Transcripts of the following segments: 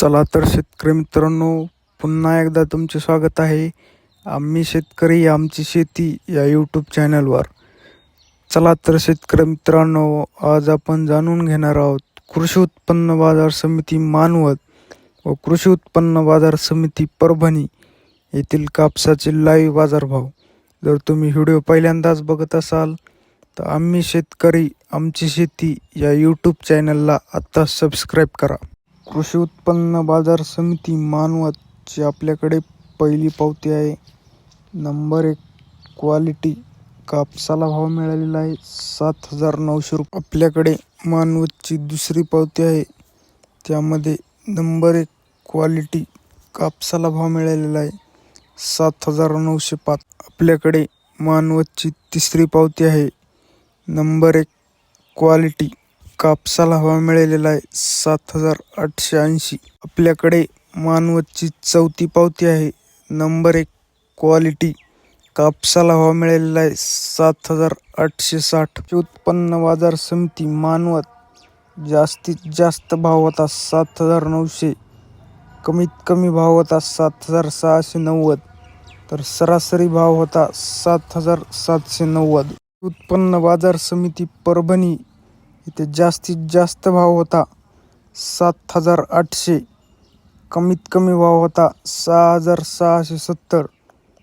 चला तर शेतकरी मित्रांनो पुन्हा एकदा तुमचे स्वागत आहे. आम्ही शेतकरी आमची शेती या यूट्यूब चॅनलवर चला तर शेतकरी मित्रांनो आज आपण जाणून घेणार आहोत कृषी उत्पन्न बाजार समिती मानवत व कृषी उत्पन्न बाजार समिती परभणी येथील कापसाचे लाईव्ह बाजारभाव. जर तुम्ही व्हिडिओ पहिल्यांदाच बघत असाल तर आम्ही शेतकरी आमची शेती या यूट्यूब चॅनलला आत्ता सबस्क्राईब करा. कृषी उत्पन्न बाजार समिती मानवतची आपल्याकडे पहिली पावती आहे. नंबर एक क्वालिटी. कापसाला भाव मिळालेला आहे सात हजार नऊशे रुपये. आपल्याकडे मानवतची दुसरी पावती आहे. त्यामध्ये नंबर एक क्वालिटी. कापसाला भाव मिळालेला आहे सात हजार नऊशे पाच. आपल्याकडे मानवतची तिसरी पावती आहे. नंबर एक क्वालिटी. कापसाला हवा मिळालेला आहे. सात हजार आठशे ऐंशी. आपल्याकडे मानवतची चौथी पावती आहे. नंबर एक क्वालिटी. कापसाला हवा मिळालेला आहे. सात हजार आठशे साठ. उत्पन्न बाजार समिती मानवत जास्तीत जास्त भाव होता सात हजार नऊशे. कमीत कमी भाव होता सात हजार सहाशे नव्वद. तर सरासरी भाव होता सात हजार सातशे नव्वद. उत्पन्न बाजार समिती परभणी इथे जास्तीत जास्त भाव होता. सात हजार आठशे. कमीत कमी भाव होता सहा हजार सहाशे सत्तर.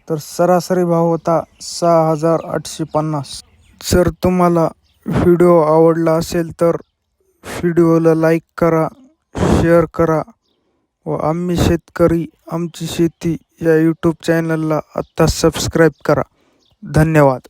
तर सरासरी भाव होता सहा हजार आठशे पन्नास. जर तुम्हाला व्हिडिओ आवडला असेल तर व्हिडिओला लाईक करा शेअर करा व आम्ही शेतकरी आमची शेती या यूट्यूब चॅनलला आत्ता सबस्क्राईब करा. धन्यवाद.